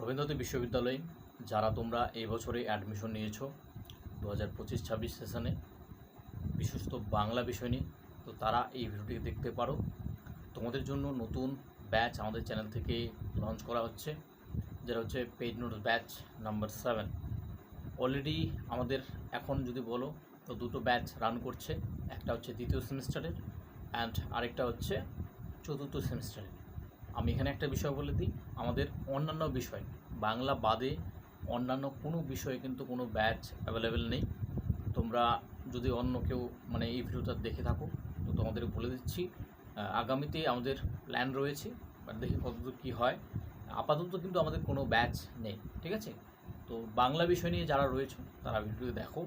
রবীন্দ্রনাথ বিশ্ববিদ্যালয়ে যারা তোমরা এই বছরে অ্যাডমিশন নিয়েছো দু হাজার পঁচিশ ছাব্বিশ সেশনে বিশেষত বাংলা বিষয় নিয়ে, তো তারা এই ভিডিওটি দেখতে পারো। তোমাদের জন্য নতুন ব্যাচ আমাদের চ্যানেল থেকে লঞ্চ করা হচ্ছে, যেটা হচ্ছে paid notes batch number seven already আমাদের এখন যদি বলো, তো দুটো ব্যাচ রান করছে, একটা হচ্ছে দ্বিতীয় সেমিস্টারের অ্যান্ড আরেকটা হচ্ছে চতুর্থ সেমিস্টারের। আমি এখানে একটা বিষয় বলে দিই, আমাদের অন্যান্য বিষয়, বাংলা বাদে অন্যান্য কোনো বিষয়ে কিন্তু কোনো ব্যাচ অ্যাভেলেবেল নেই। তোমরা যদি অন্য কেউ মানে এই ভিডিওটা দেখে থাকো, তো তোমাদের বলে দিচ্ছি আগামীতে আমাদের প্ল্যান রয়েছে বাট দেখি কতদূর কী হয়। আপাতত কিন্তু আমাদের কোনো ব্যাচ নেই, ঠিক আছে? তো বাংলা বিষয় নিয়ে যারা রয়েছে তারা ভিডিও দেখো।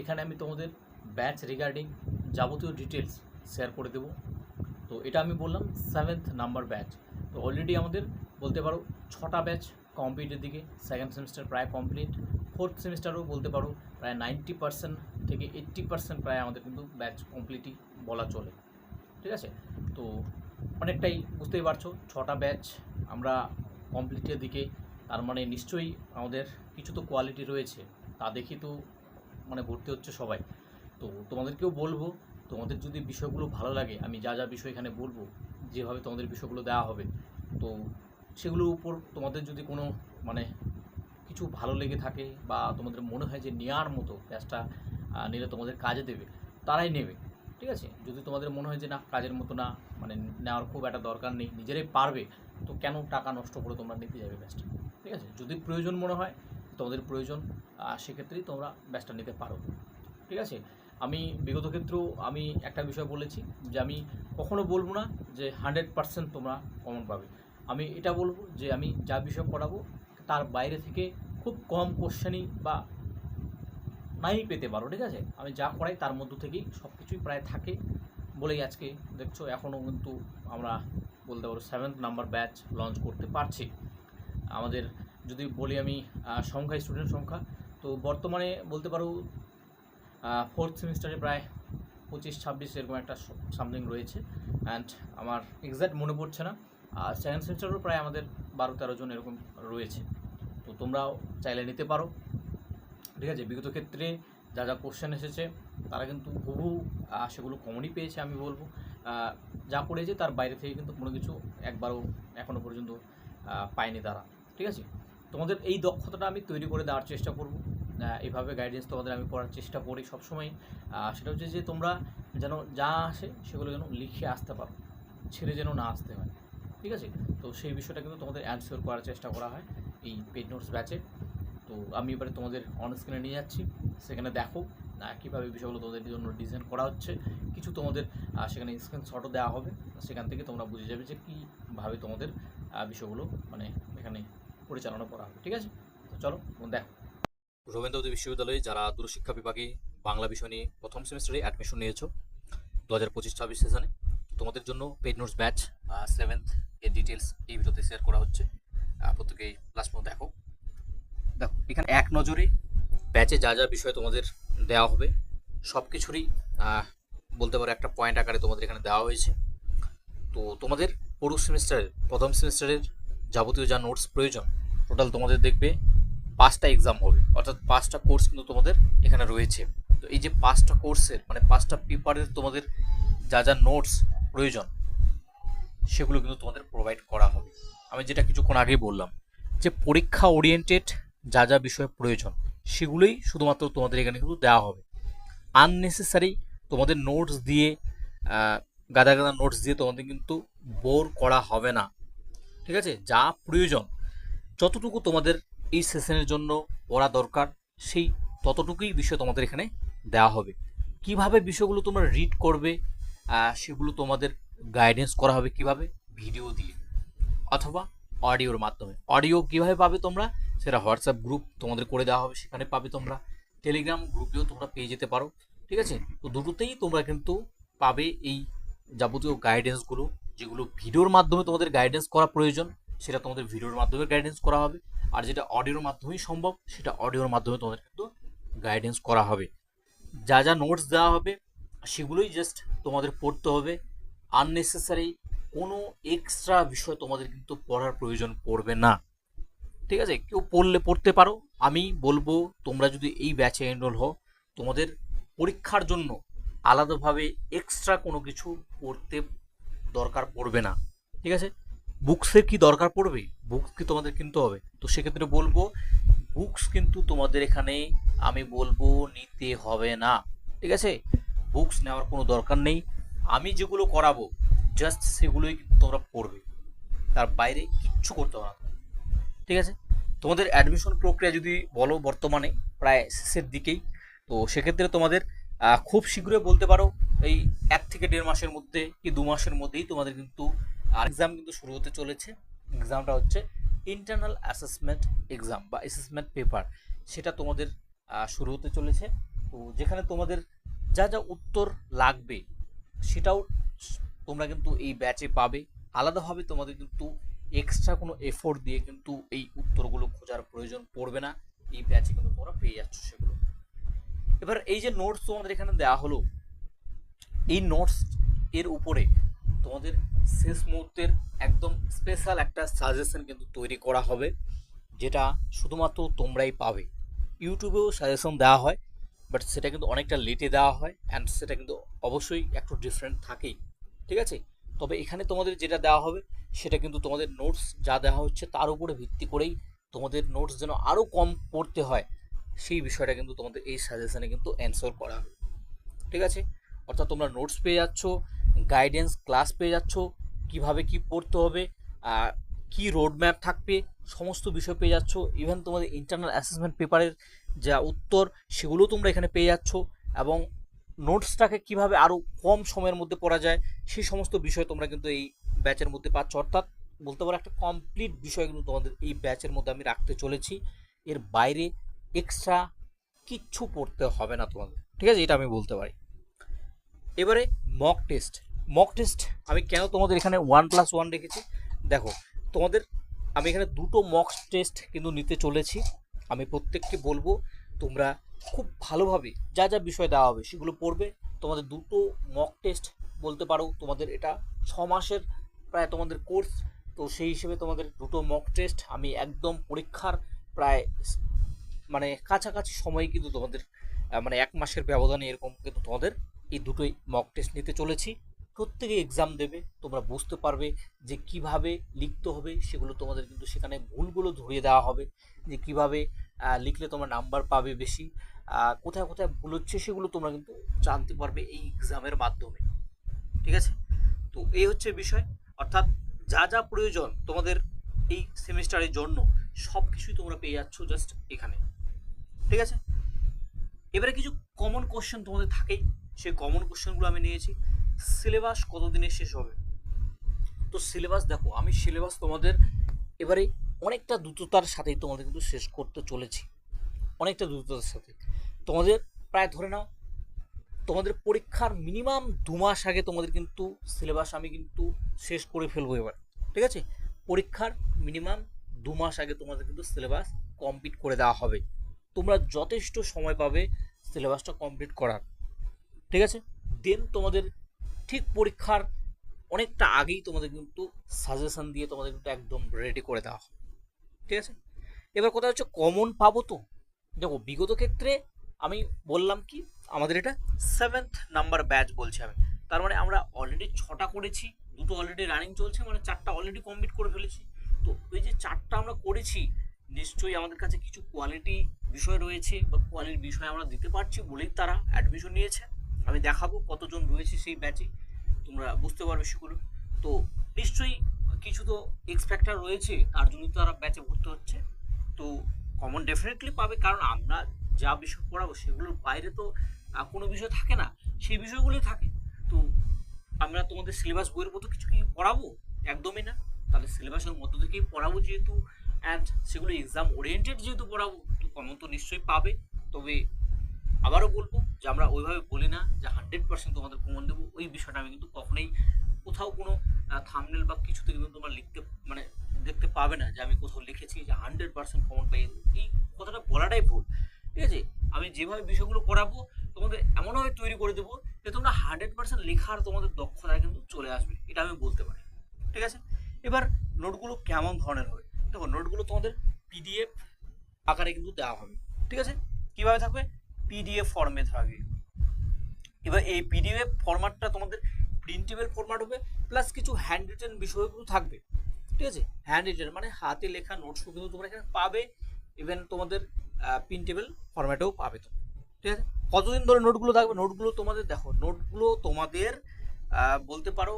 এখানে আমি তোমাদের ব্যাচ রিগার্ডিং যাবতীয় ডিটেলস শেয়ার করে দেবো। তো এটা আমি বললাম সেভেন্থ নাম্বার ব্যাচ। তো অলরেডি আমাদের বলতে পারো ছটা ব্যাচ কমপ্লিটের দিকে সেকেন্ড সেমিস্টার প্রায় কমপ্লিট ফোর্থ সেমিস্টারও বলতে পারো প্রায় নাইনটি পার্সেন্ট থেকে এইট্টি পার্সেন্ট প্রায় আমাদের কিন্তু ব্যাচ কমপ্লিটই বলা চলে। ঠিক আছে? তো অনেকটাই বুঝতেই পারছ, ছটা ব্যাচ আমরা কমপ্লিটের দিকে, তার মানে নিশ্চয়ই আমাদের কিছু তো কোয়ালিটি রয়েছে, তা দেখি তো মানে ভর্তি হচ্ছে সবাই। তো তোমাদেরকেও বলব, তোমাদের যদি বিষয়গুলো ভালো লাগে, আমি যা যা বিষয় এখানে বলব যেভাবে তোমাদের বিষয়গুলো দেওয়া হবে। তো সেগুলোর উপর তোমাদের যদি কোনো মানে কিছু ভালো লেগে থাকে বা তোমাদের মনে হয় যে নেওয়ার মতো আহ, নিলে তোমাদের কাজে দেবে তারাই নেবে ঠিক আছে? যদি তোমাদের মনে হয় যে না কাজের মতো না মানে নেওয়ার খুব একটা দরকার নেই নিজেরাই পারবে তো কেন টাকা নষ্ট করে তোমরা নিতে যাবে ব্যাচটা ঠিক আছে? যদি প্রয়োজন মনে হয় তোমাদের প্রয়োজন সেক্ষেত্রেই তোমরা ব্যাচটা নিতে পারো ঠিক আছে? আমি বিগত ক্ষেত্রেও আমি একটা বিষয় বলেছি যে আমি কখনো বলব না যে হান্ড্রেড পার্সেন্ট তোমরা কমন পাবে। আমি এটা বলব যে আমি যা বিষয় পড়াবো তার বাইরে থেকে খুব কম কোশ্চেনই বা নাই পেতে পারো ঠিক আছে? আমি যা করাই তার মধ্য থেকেই সব কিছুই প্রায় থাকে বলেই আজকে দেখছ। এখনও কিন্তু আমরা বলতে পারো সেভেন্থ নাম্বার ব্যাচ লঞ্চ করতে পারছি। আমাদের যদি বলি আমি আহ, সংখ্যা স্টুডেন্ট সংখ্যা তো বর্তমানে বলতে পারো ফোর্থ সেমিস্টারে প্রায় পঁচিশ, ছাব্বিশ এরকম একটা সামথিং রয়েছে। অ্যান্ড আমার এক্স্যাক্ট মনে পড়ছে না। আর সেকেন্ড সেমিস্টারেও প্রায় আমাদের বারো, তেরো জন এরকম রয়েছে। তো তোমরাও চাইলে নিতে পারো। ঠিক আছে? বিগত ক্ষেত্রে যা যা কোশ্চেন এসেছে, তারা কিন্তু বহু সেগুলো কমনই পেয়েছে, আমি বলব। যা পড়েছে তার বাইরে থেকে কিন্তু কোনো কিছু একবারও এখনও পর্যন্ত পায়নি তারা। ঠিক আছে? তোমাদের এই দক্ষতাটা আমি তৈরি করে দেওয়ার চেষ্টা করব। এইভাবে গাইডেন্স তোমাদের আমি করার চেষ্টা করি সবসময়। সেটা হচ্ছে যে তোমরা যেন যা আসে সেগুলো যেন লিখে আসতে পারো, ছেড়ে যেন না আসতে হয়, ঠিক আছে? তো সেই বিষয়টা কিন্তু তোমাদের অ্যান্সার করার চেষ্টা করা হয় এই পেড নোটস ব্যাচে তো আমি এবারে তোমাদের অন স্ক্রিনে নিয়ে যাচ্ছি, সেখানে দেখো কীভাবে বিষয়গুলো তোমাদের জন্য ডিজাইন করা হচ্ছে। কিছু তোমাদের সেখানে স্ক্রিনশটও দেওয়া হবে, সেখান থেকে তোমরা বুঝে যাবে যে কীভাবে তোমাদের বিষয়গুলো মানে এখানে পরিচালনা করা হবে, ঠিক আছে? তো চলো, দেখো। রবীন্দ্র বিশ্ববিদ্যালয়ে যারা দূরশিক্ষা বিভাগে বাংলা বিষয় নিয়ে প্রথম সেমিস্টারে অ্যাডমিশন নিয়েছো দু হাজার পঁচিশ ছাব্বিশ সেশনে তোমাদের জন্য পেড নোটস ব্যাচ সেভেন্থ এর ডিটেলস এই ভিডিওতে শেয়ার করা হচ্ছে। প্রত্যেকেই লাস্ট পর্যন্ত দেখো। দেখো, এখানে এক নজরে ব্যাচে যা যা বিষয় তোমাদের দেওয়া হবে সব কিছুরই বলতে পারো একটা পয়েন্ট আকারে তোমাদের এখানে দেওয়া হয়েছে। তো তোমাদের পুরো সেমিস্টারের প্রথম সেমিস্টারের যাবতীয় যা নোটস প্রয়োজন টোটাল তোমাদের দেখবে পাঁচটা এক্সাম হবে, অর্থাৎ পাঁচটা কোর্স কিন্তু তোমাদের এখানে রয়েছে। তো এই যে পাঁচটা কোর্সের মানে পাঁচটা পেপারের তোমাদের যা যা নোটস প্রয়োজন, সেগুলো কিন্তু তোমাদের প্রোভাইড করা হবে। আমি যেটা কিছুক্ষণ আগেই বললাম, যে পরীক্ষা ওরিয়েন্টেড যা যা বিষয় প্রয়োজন, সেগুলোই শুধুমাত্র তোমাদের এখানে কিন্তু দেওয়া হবে। আননেসেসারি তোমাদের নোটস দিয়ে গাদা গাদা নোটস দিয়ে তোমাদের কিন্তু বোর করা হবে না। ঠিক আছে? যা প্রয়োজন, যতটুকু তোমাদের এই সেশনের জন্য পড়া দরকার, সেই ততটুকুই বিষয় তোমাদের এখানে দেওয়া হবে। কীভাবে বিষয়গুলো তোমরা রিড করবে সেগুলো তোমাদের গাইডেন্স করা হবে কীভাবে? ভিডিও দিয়ে অথবা অডিওর মাধ্যমে। অডিও কীভাবে পাবে তোমরা? সেটা হোয়াটসঅ্যাপ গ্রুপ তোমাদের করে দেওয়া হবে, সেখানে পাবে তোমরা। টেলিগ্রাম গ্রুপেও তোমরা পেয়ে যেতে পারো, ঠিক আছে? তো দুটোতেই তোমরা কিন্তু পাবে এই যাবতীয় গাইডেন্সগুলো যেগুলো ভিডিওর মাধ্যমে তোমাদের গাইডেন্স করা প্রয়োজন, সেটা তোমাদের ভিডিওর মাধ্যমে গাইডেন্স করা হবে। আর যেটা অডিওর মাধ্যমেই সম্ভব, সেটা অডিওর মাধ্যমে তোমাদের কিন্তু গাইডেন্স করা হবে। যা যা নোটস দেওয়া হবে, সেগুলোই জাস্ট তোমাদের পড়তে হবে। আননেসেসারি কোনো এক্সট্রা বিষয় তোমাদের কিন্তু পড়ার প্রয়োজন পড়বে না। ঠিক আছে? কেউ পড়লে পড়তে পারো। আমি বলব, তোমরা যদি এই ব্যাচে এনরোল হও, তোমাদের পরীক্ষার জন্য আলাদাভাবে এক্সট্রা কোনো কিছু পড়তে দরকার পড়বে না। ঠিক আছে? বুকসের কি দরকার পড়বে বুকস কি তোমাদের কিনতে হবে? তো সেক্ষেত্রে বলব বুকস কিন্তু তোমাদের এখানে আমি বলব নিতে হবে না। ঠিক আছে? বুকস নেওয়ার কোনো দরকার নেই। আমি যেগুলো করাবো জাস্ট সেগুলোই কিন্তু তোমরা পড়বে। তার বাইরে কিচ্ছু করতে হবে না ঠিক আছে? তোমাদের অ্যাডমিশন প্রক্রিয়া যদি বলো বর্তমানে, প্রায় শেষের দিকেই, তো সেক্ষেত্রে তোমাদের খুব শীঘ্রই বলতে পারো, এই এক থেকে দেড় মাসের মধ্যে কি দু মাসের মধ্যেই তোমাদের কিন্তু আর এক্সাম কিন্তু শুরু হতে চলেছে। এক্সামটা হচ্ছে ইন্টারনাল অ্যাসেসমেন্ট এক্সাম বা অ্যাসেসমেন্ট পেপার সেটা তোমাদের শুরু হতে চলেছে। তো যেখানে তোমাদের যা যা উত্তর লাগবে, সেটাও তোমরা কিন্তু এই ব্যাচে পাবে। আলাদাভাবে তোমাদের কিন্তু এক্সট্রা কোনো এফোর্ট দিয়ে কিন্তু এই উত্তরগুলো খোঁজার প্রয়োজন পড়বে না। এই ব্যাচে কিন্তু তোমরা পেয়ে যাচ্ছ সেগুলো। এবার এই যে নোটস তোমাদের এখানে দেওয়া হলো, এই নোটস এর উপরে তোমাদের শেষ মুহূর্তের একদম স্পেশাল একটা সাজেশন কিন্তু তৈরি করা হবে, যেটা শুধুমাত্র তোমরাই পাবে। ইউটিউবেও সাজেশন দেওয়া হয় বাট সেটা কিন্তু অনেকটা লেটে দেওয়া হয় অ্যান্ড সেটা কিন্তু অবশ্যই একটু ডিফারেন্ট থাকেই, ঠিক আছে? তবে এখানে তোমাদের যেটা দেওয়া হবে, সেটা কিন্তু তোমাদের নোটস যা দেওয়া হচ্ছে তার উপরে ভিত্তি করেই তোমাদের নোটস যেন আরও কম পড়তে হয়। সেই বিষয়টা কিন্তু তোমাদের এই সাজেশনে কিন্তু অ্যান্সার করা। হবে ঠিক আছে? অর্থাৎ তোমরা নোটস পেয়ে যাচ্ছ গাইডেন্স ক্লাস পেয়ে যাচ্ছ, কীভাবে কি পড়তে হবে, আর কি রোড ম্যাপ থাকবে, সমস্ত বিষয় পেয়ে যাচ্ছ ইভেন তোমাদের ইন্টারনাল অ্যাসেসমেন্ট পেপারের যা উত্তর, সেগুলোও তোমরা এখানে পেয়ে যাচ্ছ, এবং নোটসটাকে কীভাবে আরও কম সময়ের মধ্যে পড়া যায়, সেই সমস্ত বিষয় তোমরা কিন্তু এই ব্যাচের মধ্যে পাচ্ছ। অর্থাৎ বলতে পারো একটা কমপ্লিট বিষয় কিন্তু তোমাদের এই ব্যাচের মধ্যে আমি রাখতে চলেছি। এর বাইরে এক্সট্রা কিচ্ছু পড়তে হবে না তোমাদের। ঠিক আছে? এটা আমি বলতে পারি। এবারে মক টেস্ট মক টেস্ট আমি কেন তোমাদের এখানে ওয়ান প্লাস ওয়ান রেখেছি? দেখো, তোমাদের আমি এখানে দুটো মক টেস্ট কিন্তু নিতে চলেছি। আমি প্রত্যেককে বলব, তোমরা খুব ভালোভাবে যা যা বিষয় দেওয়া হবে সেগুলো পড়বে। তোমাদের দুটো মক টেস্ট বলতে পারো, তোমাদের এটা ছ মাসের প্রায় তোমাদের কোর্স তো সেই হিসেবে তোমাদের দুটো মক টেস্ট আমি একদম পরীক্ষার প্রায় মানে কাছাকাছি সময়ে কিন্তু তোমাদের মানে এক মাসের ব্যবধানে এরকম কিন্তু তোমাদের এই দুটোই মক টেস্ট নিতে চলেছি। প্রত্যেকে এক্সাম দেবে, তোমরা বুঝতে পারবে যে কীভাবে লিখতে হবে, সেগুলো তোমাদের কিন্তু সেখানে ভুলগুলো ধরিয়ে দেওয়া হবে, যে কীভাবে লিখলে তোমরা নাম্বার পাবে বেশি কোথায় কোথায় ভুল হচ্ছে সেগুলো তোমরা কিন্তু জানতে পারবে এই এক্সামের মাধ্যমে। ঠিক আছে? তো এই হচ্ছে বিষয়। অর্থাৎ যা যা প্রয়োজন তোমাদের এই সেমিস্টারের জন্য সব কিছুই তোমরা পেয়ে যাচ্ছ জাস্ট এখানে। ঠিক আছে? এবারে কিছু কমন কোশ্চেন তোমাদের থাকেই সেই কমন কোশ্চেনগুলো আমি নিয়েছি। সিলেবাস কতদিনে শেষ হবে? তো সিলেবাস দেখো, আমি সিলেবাস তোমাদের এবারে অনেকটা দ্রুততার সাথেই তোমাদের কিন্তু শেষ করতে চলেছি। অনেকটা দ্রুততার সাথে। তোমাদের প্রায় ধরে নাও, তোমাদের পরীক্ষার মিনিমাম দু মাস আগে তোমাদের কিন্তু সিলেবাস আমি কিন্তু শেষ করে ফেলব এবার। ঠিক আছে? পরীক্ষার মিনিমাম দু মাস আগে তোমাদের কিন্তু সিলেবাস কমপ্লিট করে দেওয়া হবে। তোমরা যথেষ্ট সময় পাবে সিলেবাসটা কমপ্লিট করার। ঠিক আছে? দেন তোমাদের ঠিক পরীক্ষার অনেকটা আগেই তোমাদের কিন্তু সাজেশন দিয়ে তোমাদের কিন্তু একদম রেডি করে দেওয়া হবে। ঠিক আছে? এবার কথা হচ্ছে কমন পাবো তো? দেখো, বিগত ক্ষেত্রে আমি বললাম কি, আমাদের এটা সেভেন্থ নাম্বার ব্যাচ বলছি আমি। তার মানে আমরা অলরেডি ছটা করেছি, দুটো অলরেডি রানিং চলছে মানে চারটা অলরেডি কমপ্লিট করে ফেলেছি। তো ওই যে চারটা আমরা করেছি নিশ্চয়ই আমাদের কাছে কিছু কোয়ালিটি বিষয় রয়েছে বা কোয়ালিটির বিষয় আমরা দিতে পারছি বলেই তারা অ্যাডমিশন নিয়েছে। আমি দেখাবো কতজন রয়েছে সেই ব্যাচে তোমরা বুঝতে পারবে সেগুলো। তো নিশ্চয়ই কিছু তো এক্সপেক্টার রয়েছে, তার জন্য তারা ব্যাচে ভর্তি হচ্ছে। তো কমন ডেফিনেটলি পাবে, কারণ আমরা যা বিষয় পড়াবো সেগুলোর বাইরে তো কোনো বিষয় থাকে না। সেই বিষয়গুলোই থাকে। তো আমরা তোমাদের সিলেবাস বইয়ের মতো কিছু কি পড়াবো? একদমই না। তাহলে সিলেবাসের মধ্য থেকেই পড়াবো যেহেতু অ্যান্ড সেগুলো এক্সাম ওরিয়েন্টেড যেহেতু পড়াবো তো কমন তো নিশ্চয়ই পাবে, তবে আবারও বলব যে আমরা ওইভাবে বলি না যে হান্ড্রেড পার্সেন্ট তোমাদের কমন দেবো। ওই বিষয়টা আমি কিন্তু কখনোই কোথাও কোনো থামনেল বা কিছুতে কিন্তু তোমরা লিখতে মানে দেখতে পাবে না যে আমি কোথাও লিখেছি যে হান্ড্রেড পার্সেন্ট কমন পাই। এই কথাটা বলাটাই ভুল, ঠিক আছে? আমি যেভাবে বিষয়গুলো করাবো, তোমাদের এমনভাবে তৈরি করে দেবো যে তোমরা হান্ড্রেড পার্সেন্ট লেখার তোমাদের দক্ষতা কিন্তু চলে আসবে, এটা আমি বলতে পারি, ঠিক আছে? এবার নোটগুলো কেমন ধরনের হবে? দেখো, নোটগুলো তোমাদের পিডিএফ আকারে কিন্তু দেওয়া হবে, ঠিক আছে? কীভাবে থাকবে? পিডিএফ ফর্মে থাকবে এবার এই পিডিএফ ফরম্যাটটা তোমাদের প্রিন্টেবল ফরম্যাট হবে প্লাস কিছু হ্যান্ড রিটেন বিষয়গুলো থাকবে, ঠিক আছে? হ্যান্ড রিটেন মানে হাতে লেখা নোটসও কিন্তু তোমরা এখানে পাবে ইভেন তোমাদের প্রিন্টেবল ফরম্যাটেও পাবে তো ঠিক আছে? কতদিন ধরে নোটগুলো থাকবে? নোটগুলো তোমাদের দেখো, নোটগুলো তোমাদের বলতে পারো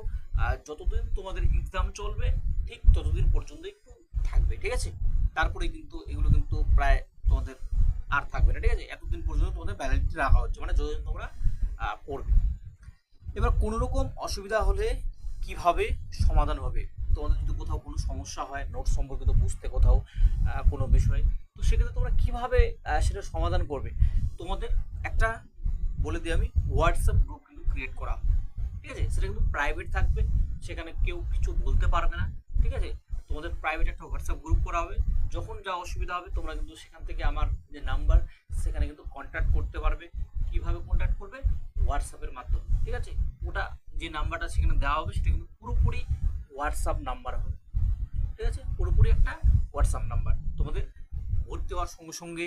যতদিন তোমাদের এক্সাম চলবে, ঠিক ততদিন পর্যন্ত একটু থাকবে, ঠিক আছে? তারপরে কিন্তু এগুলো কিন্তু প্রায় তোমাদের আর থাকবে না, ঠিক আছে? এতদিন পর্যন্ত তোমাদের ভ্যালিডিটি রাখা হচ্ছে মানে যতদিন তোমরা পড়বে। এবার কোনো রকম অসুবিধা হলে কীভাবে সমাধান হবে? তোমাদের যদি কোথাও কোনো সমস্যা হয় নোট সম্পর্কিত বুঝতে কোথাও কোনো বিষয়, তো সেক্ষেত্রে তোমরা কীভাবে সেটা সমাধান করবে? তোমাদের একটা বলে দিই আমি হোয়াটসঅ্যাপ গ্রুপ কিন্তু ক্রিয়েট করা। ঠিক আছে? সেটা কিন্তু প্রাইভেট থাকবে, সেখানে কেউ কিছু বলতে পারবে না, ঠিক আছে? তোমাদের প্রাইভেট একটা হোয়াটসঅ্যাপ গ্রুপ করা হবে। যখন যা অসুবিধা হবে, তোমরা কিন্তু সেখান থেকে আমার যে নাম্বার সেখানে কিন্তু কন্ট্যাক্ট করতে পারবে। কীভাবে কন্ট্যাক্ট করবে? হোয়াটসঅ্যাপের মাধ্যমে, ঠিক আছে? ওটা যে নাম্বারটা সেখানে দেওয়া হবে, সেটা কিন্তু পুরোপুরি হোয়াটসঅ্যাপ নাম্বার হবে। ঠিক আছে? পুরোপুরি একটা হোয়াটসঅ্যাপ নাম্বার তোমাদের ভর্তি হওয়ার সঙ্গে সঙ্গে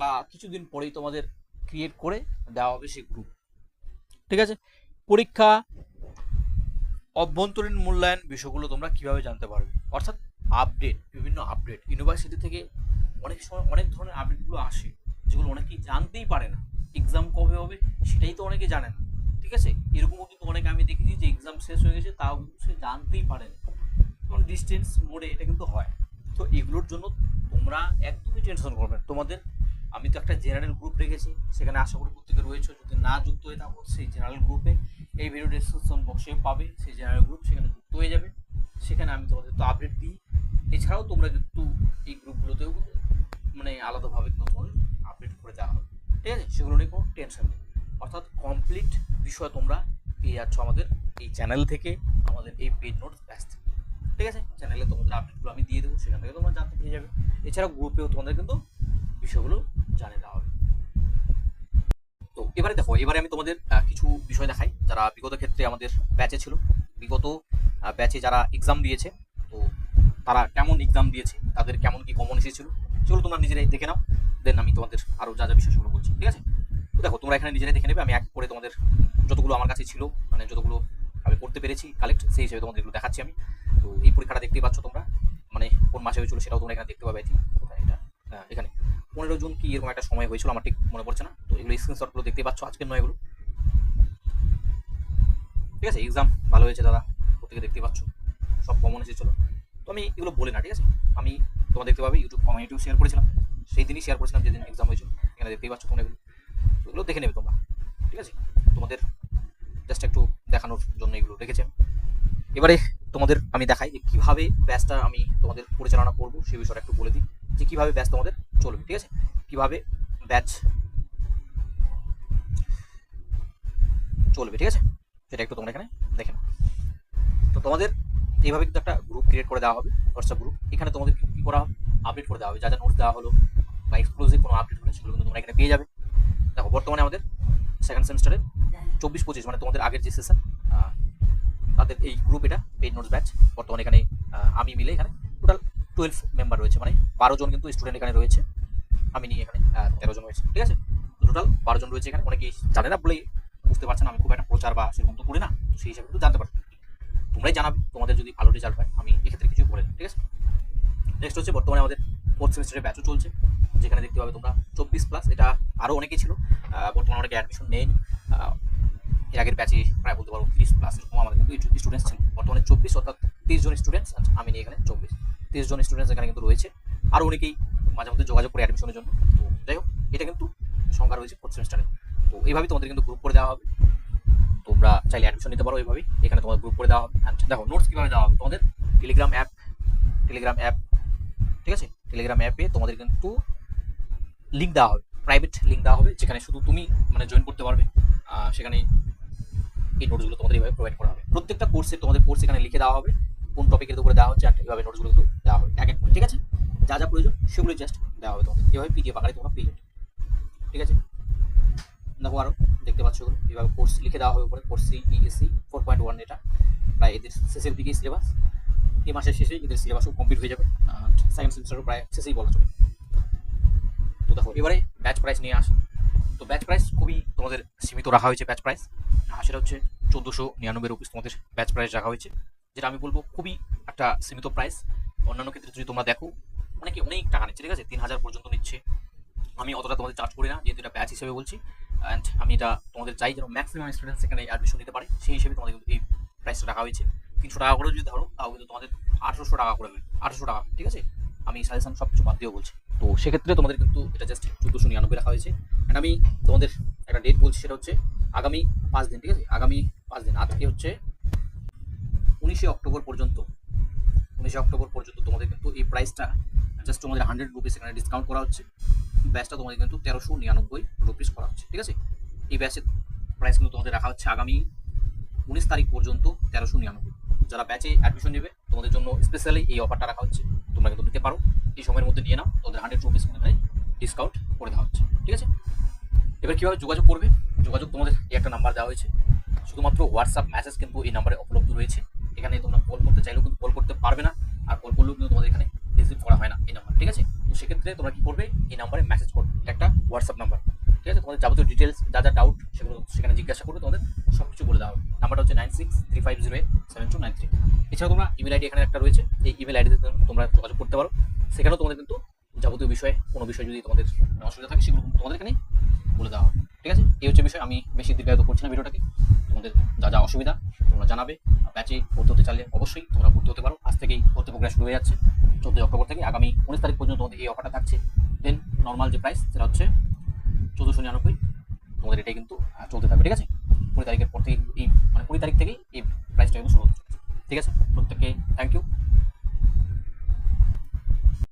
বা কিছুদিন পরেই তোমাদের ক্রিয়েট করে দেওয়া হবে সেই গ্রুপ ঠিক আছে? পরীক্ষা অভ্যন্তরীণ মূল্যায়ন বিষয়গুলো তোমরা কীভাবে জানতে পারবে? অর্থাৎ আপডেট বিভিন্ন আপডেট ইউনিভার্সিটি থেকে অনেক সময় অনেক ধরনের আপডেটগুলো আসে, যেগুলো অনেকেই জানতেই পারে না। এক্সাম কবে হবে সেটাই তো অনেকে জানে না। ঠিক আছে? এরকমও কিন্তু অনেকে আমি দেখেছি যে এক্সাম শেষ হয়ে গেছে, তাও সে জানতেই পারে না। কারণ ডিস্টেন্স মোডে এটা কিন্তু হয়। তো এগুলোর জন্য তোমরা একদমই টেনশন করবে তোমাদের আমি তো একটা জেনারেল গ্রুপ রেখেছি, সেখানে আশা করি প্রত্যেকে রয়েছে, যদি না যুক্ত হয়ে থাকো, সেই জেনারেল গ্রুপে এই ভিডিও ডিসক্রিপশন বক্সে পাবে, সেই জেনারেল গ্রুপ সেখানে যুক্ত হয়ে যাবে। সেখানে আমি তোমাদের তো আপডেট দিই। এছাড়াও তোমরা কিন্তু এই গ্রুপগুলোতেও মানে আলাদাভাবে তোমাদের আপডেট করে দেওয়া হবে। ঠিক আছে? সেগুলো নিয়ে কোনো টেনশন নেই। অর্থাৎ কমপ্লিট বিষয় তোমরা পেয়ে যাচ্ছ আমাদের এই চ্যানেল থেকে, আমাদের এই পেজ নোট ব্যাচ থেকে। ঠিক আছে? চ্যানেলে তোমাদের আপডেটগুলো আমি দিয়ে দেবো, সেখান থেকে তোমরা জানতে পেরে যাবে। এছাড়াও গ্রুপেও তোমাদের কিন্তু বিষয়গুলো জানিয়ে দেওয়া তো এবারে দেখো, এবারে আমি তোমাদের কিছু বিষয় দেখাই। যারা বিগত ক্ষেত্রে আমাদের ব্যাচে ছিল, বিগত ব্যাচে যারা এক্সাম দিয়েছে, তো তারা কেমন এক্সাম দিয়েছে, তাদের কেমন কি কমন এসেছিল সেগুলো তোমরা নিজেরাই দেখে নাও। দেন আমি তোমাদের আরও যা যা বিষয় সেগুলো বলছি, ঠিক আছে? তো দেখো, তোমরা এখানে নিজেরাই দেখে নেবে, আমি এক করে তোমাদের যতগুলো আমার কাছে ছিল মানে যতগুলো আমি করতে পেরেছি কালেক্ট সেই হিসেবে তোমাদের এগুলো দেখাচ্ছি আমি। তো এই পরীক্ষাটা দেখতেই পাচ্ছ তোমরা মানে কোন মাসে হয়েছিল সেটাও তোমরা এখানে দেখতে পাবে আই থিঙ্ক কোথায় এটা হ্যাঁ, এখানে পনেরো জুন কি এরকম একটা সময় হয়েছিল, আমার ঠিক মনে পড়ছে না। তো এগুলো স্ক্রিনশটগুলো দেখতে পাচ্ছ আজকের নয় এগুলো। ঠিক আছে এক্সাম ভালো হয়েছে দাদা, প্রত্যেকে দেখতে পাচ্ছ, সব কমন এসেছিল তো আমি এগুলো বলি না, ঠিক আছে? আমি তোমরা দেখতে পাবে ইউটিউব কমিউনিটিও শেয়ার করেছিলাম। সেই দিনই শেয়ার করেছিলাম যেদিন এক্সাম হয়েছিল, এখানে দেখতেই পাচ্ছ তোমরা এগুলো। তো এগুলো দেখে নেবে তোমরা, ঠিক আছে? তোমাদের জাস্ট একটু দেখানোর জন্য এগুলো রেখেছে। এবারে তোমাদের আমি দেখাই যে কীভাবে ব্যাচটা আমি তোমাদের পরিচালনা করব সেই বিষয়টা একটু বলে দিই, যে কীভাবে ব্যাচ তোমাদের চলবে, ঠিক আছে? কীভাবে ব্যাচ চলবে, ঠিক আছে? সেটা একটু তোমরা এখানে দেখে নাও। তো তোমাদের এইভাবে কিন্তু একটা গ্রুপ ক্রিয়েট করে দেওয়া হবে হোয়াটসঅ্যাপ গ্রুপ এখানে তোমাদের কী করা হবে? আপডেট করে দেওয়া হবে। যা যা নোটস দেওয়া হলো বা এক্সক্লুসিভ কোনো আপডেট হলে, সেগুলো কিন্তু তোমরা এখানে পেয়ে যাবে। দেখো, বর্তমানে আমাদের সেকেন্ড সেমিস্টারের চব্বিশ পঁচিশ মানে তোমাদের আগের যে সেশন তাদের এই গ্রুপ এটা পেইড নোটস ব্যাচ বর্তমানে এখানে আমি মিলে এখানে টোটাল টুয়েলভ মেম্বার রয়েছে। মানে বারো জন কিন্তু স্টুডেন্ট এখানে রয়েছে। আমি নিয়ে এখানে তেরো জন রয়েছে। ঠিক আছে? টোটাল বারো জন রয়েছে এখানে। অনেকেই জানে না বলেই বুঝতে পারছেন আমি খুব একটা প্রচার বা সেরকম তো করি না। সেই হিসাবে কিন্তু জানতে পারছ। তোমরাই জানাবে তোমাদের যদি ভালো রেজাল্ট হয় আমি এক্ষেত্রে কিছু বলে ঠিক আছে? নেক্সট হচ্ছে বর্তমানে আমাদের ফোর্থ সেমিস্টারের ব্যাচও চলছে। যেখানে দেখতে পাবে তোমরা চব্বিশ প্লাস এটা আরও অনেকেই ছিল। বর্তমানে অনেকে অ্যাডমিশন আহ, এর আগের ব্যাচে প্রায় বলতে পারব তিরিশ প্লাস এরকম আমাদের কিন্তু স্টুডেন্টস ছিল বর্তমানে চব্বিশ অর্থাৎ তিরিশ জন স্টুডেন্টস আমি নিয়ে এখানে চব্বিশ। তিরিশ জন স্টুডেন্টস এখানে কিন্তু রয়েছে। আরও অনেকেই মাঝে মধ্যে যোগাযোগ করে অ্যাডমিশনের জন্য। তো যাই হোক, এটা কিন্তু সংখ্যা রয়েছে ফোর্থ সেমিস্টারে তো এইভাবেই তোমাদের কিন্তু গ্রুপ করে দেওয়া হবে। তোমরা চাইলে অ্যাডমিশন নিতে পারো এইভাবেই এখানে তোমাদের গ্রুপ করে দেওয়া হবে। দেখো নোটস কীভাবে দেওয়া হবে? তোমাদের টেলিগ্রাম অ্যাপ টেলিগ্রাম অ্যাপ ঠিক আছে? টেলিগ্রাম অ্যাপে তোমাদের কিন্তু লিঙ্ক দেওয়া হবে। প্রাইভেট লিঙ্ক দেওয়া হবে, যেখানে শুধু তুমি মানে জয়েন করতে পারবে। সেখানে এই নোটসগুলো তোমাদের এইভাবে প্রোভাইড করা হবে। প্রত্যেকটা কোর্সে তোমাদের কোর্স এখানে লিখে দেওয়া হবে, কোন টপিকের উপরে দেওয়া হচ্ছে আর এইভাবে নোটসগুলো দেওয়া হবে, এক এক করে, ঠিক আছে? যা যা প্রয়োজন সেগুলো জাস্ট দেওয়া হবে তোমাদের। এভাবে পিডিএফ আকারে তোমরা পেয়ে যাবে, ঠিক আছে? দেখো আরও দেখতে পাচ্ছ এগুলো। এইভাবে কোর্স লিখে দেওয়া হবে উপরে course C PSC four point one এটা। প্রায় এদের শেষের দিকেই সিলেবাস এই মাসের শেষে এদের সিলেবাসও কমপ্লিট হয়ে যাবে। সেকেন্ড সেমিস্টারও প্রায় শেষেই বলা চলে। তো দেখো, এবারে ব্যাচ প্রাইস নিয়ে আসি। তো ব্যাচ প্রাইস খুবই তোমাদের সীমিত রাখা হয়েছে ব্যাচ প্রাইস সেটা হচ্ছে চোদ্দোশো নিরানব্বই রুপিস তোমাদের ব্যাচ প্রাইস রাখা হয়েছে, যেটা আমি বলব খুবই একটা সীমিত প্রাইস অন্যান্য ক্ষেত্রে যদি তোমরা দেখো, অনেকে অনেক টাকা নিচ্ছে, ঠিক আছে? তিন হাজার পর্যন্ত নিচ্ছে। আমি অতটা তোমাদের চার্জ করি না, যেহেতু এটা ব্যাচ হিসেবে বলছি। অ্যান্ড আমি এটা তোমাদের চাই যেন ম্যাক্সিমাম স্টুডেন্ট সেখানে অ্যাডমিশন নিতে পারে। সেই হিসেবে তোমাদের এই প্রাইসটা রাখা হয়েছে। তিনশো টাকা করে যদি ধরো, তাও কিন্তু তোমাদের আঠারোশো টাকা করে আঠারোশো টাকা, ঠিক আছে? আমি সাজেশন সব কিছু বাদ দিয়েও বলছি। তো সেক্ষেত্রে তোমাদের কিন্তু এটা জাস্ট চোদ্দোশো নিরানব্বই রাখা হয়েছে। অ্যান্ড আমি তোমাদের একটা ডেট বলছি, সেটা হচ্ছে আগামী পাঁচ দিন, ঠিক আছে? আগামী পাঁচ দিন, আজকে হচ্ছে উনিশে অক্টোবর পর্যন্ত, উনিশে অক্টোবর পর্যন্ত তোমাদের কিন্তু এই প্রাইসটা জাস্ট তোমাদের হান্ড্রেড রুপিস এখানে ডিসকাউন্ট করা হচ্ছে। ব্যাচটা তোমাদের কিন্তু তেরোশো নিরানব্বই রুপিস করা হচ্ছে, ঠিক আছে? এই ব্যাচের প্রাইস কিন্তু তোমাদের রাখা হচ্ছে আগামী উনিশ তারিখ পর্যন্ত তেরোশো নিরানব্বই। যারা ব্যাচে অ্যাডমিশন নেবে, তোমাদের জন্য স্পেশালি এই অফারটা রাখা হচ্ছে, তোমরা কিন্তু নিতে পারো। এই সময়ের মধ্যে নিয়ে নাও, তোমাদের হান্ড্রেড রুপিস হয় ডিসকাউন্ট করে দেওয়া হচ্ছে, ঠিক আছে? এবার কীভাবে যোগাযোগ করবে? যোগাযোগ তোমাদের এই একটা নাম্বার দেওয়া হয়েছে। শুধুমাত্র হোয়াটসঅ্যাপ মেসেজ কিন্তু এই নাম্বারে উপলব্ধ রয়েছে। এখানে তোমরা কল করতে চাইলেও কিন্তু কল করতে পারবে না, আর কল করলেও কিন্তু তোমাদের এখানে রিসিভ করা হয় না এই নাম্বার ঠিক আছে? তো সেক্ষেত্রে তোমরা কী করবে? এই নাম্বারে মেসেজ করবে। একটা হোয়াটসঅ্যাপ নাম্বার ঠিক আছে? তোমাদের যাবতীয় ডিটেলস যা যা ডাউট সেগুলো সেখানে জিজ্ঞাসা করবে। তোমাদের সব কিছু বলে দেওয়া হবে। নাম্বারটা হচ্ছে nine six three five zero eight seven two nine three. এছাড়াও তোমরা ইমেল আইডি এখানে একটা রয়েছে। এই ইমেল আইডিতে তোমরা যোগাযোগ করতে পারো। সেখানেও তোমাদের কিন্তু যাবতীয় বিষয়ে, কোনো বিষয় যদি তোমাদের অসুবিধা থাকে, সেগুলো তোমাদের এখানে বলে দেওয়া হবে। ঠিক আছে? এই হচ্ছে বিষয়। আমি বেশি দীর্ঘায়িত করছি না ভিডিওটাকে। তোমাদের যা যা অসুবিধা, তোমরা জানাবে। ব্যাচে ভর্তি হতে চাইলে অবশ্যই তোমরা ভর্তি হতে পারো। আজ থেকেই ভর্তি প্রক্রিয়া শুরু হয়ে যাচ্ছে। চোদ্দোই অক্টোবর থেকে আগামী উনিশ তারিখ পর্যন্ত তোমাদের এই অফারটা থাকছে। দেন নর্মাল যে প্রাইস সেটা হচ্ছে চোদ্দোশো নিরানব্বই। তোমাদের এটাই কিন্তু চলতে থাকবে, ঠিক আছে? কুড়ি তারিখের পর থেকে এই মানে কুড়ি তারিখ থেকেই এই প্রাইসটা কিন্তু শুরু হচ্ছে ঠিক আছে? প্রত্যেককে থ্যাংক ইউ